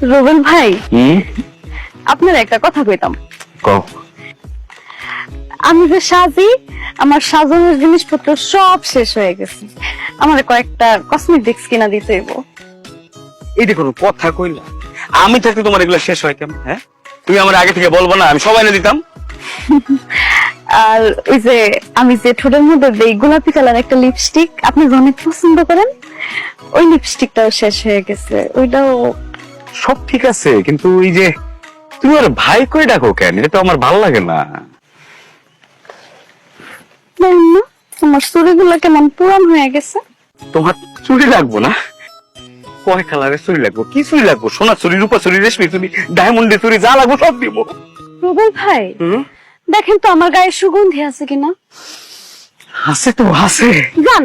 রুবেল ভাই আপনার একটা কথা কইতাম। আমি যে সাজি আমার সাজানোর জিনিসপত্র সব শেষ হয়ে গেছে। আমার কয়েকটা কসমেটিক্স কিনা দিতে হইব। এইটা কোনো কথা কইলা আমি থাকতে তোমার এগুলো শেষ হয় কেমন হ্যাঁ? তুমি আমার আগে থেকে বলব না আমি সবাই এনে দিতাম। আর ওই যে আমি যে ঠোঁটের মধ্যে দেই গোলাপি কালার একটা লিপস্টিক আপনি অনেক পছন্দ করেন ওই লিপস্টিকটাও শেষ হয়ে গেছে ওইটাও সব ঠিক আছে কিন্তু ওই যে তুমি আর ভাই করে ডাকো কেন? এটা তো আমার ভালো লাগে না। আমার কেমন পুরান হয়ে গেছে? তোমার চুরি লাগবো না? কয় কালারের চুরি লাগবো? কি চুরি লাগবো? সোনা চুরি রূপা চুরি রেশমি চুরি ডায়মন্ডের চুরি যা লাগবো সব দিব। রুবেল ভাই দেখেন তো আমার গায়ে সুগন্ধি আছে কিনা। আছে তো আছে। জান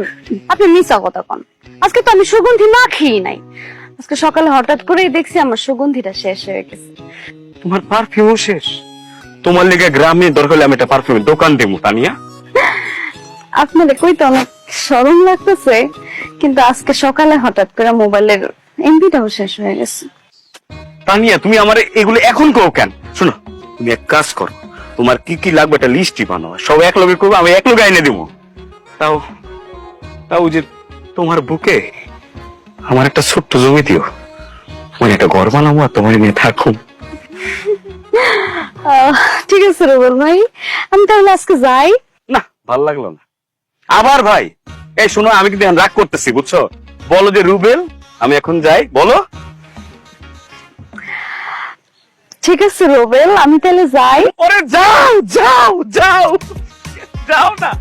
আপনি মিশা কথা কন। আজকে তো আমি সুগন্ধি না খেয়ে নাই। আজকে সকালে হঠাৎ করেই দেখছি আমার সুগন্ধিটা শেষ হয়ে গেছে। তোমার পারফিউম শেষ? তোমার লেগে গ্রামে দরকার হলে আমি একটা পারফিউমের দোকান দেবো তানিয়া। আপনাদের কইতে অনেক সরম লাগতেছে কিন্তু আজকে সকালে হঠাৎ করে মোবাইলের এমবিটাও শেষ হয়ে গেছে। তানিয়া তুমি আমার এগুলো এখন করো কেন? শোনো তুমি এক কাজ করো তোমার কি কি লাগবে একটা লিস্টই বানাও সব এক লগে করব আমি এক লগে এনে দেবো। তাও তাও যে তোমার বুকে আমার একটা ছোট্ট জমি দিও। মানে একটা ঘর বানাবো আর তোমার নিয়ে থাকুন ঠিক আছে রুবেল ভাই আমি তাহলে আজকে যাই। না ভালো লাগল না। আবার ভাই এই শোনো আমি কিন্তু রাগ করতেছি বুঝছ? বলো যে রুবেল আমি এখন যাই বলো। ঠিক আছে রুবেল আমি তাহলে যাই। ওরে যাও যাও যাও। যাও না।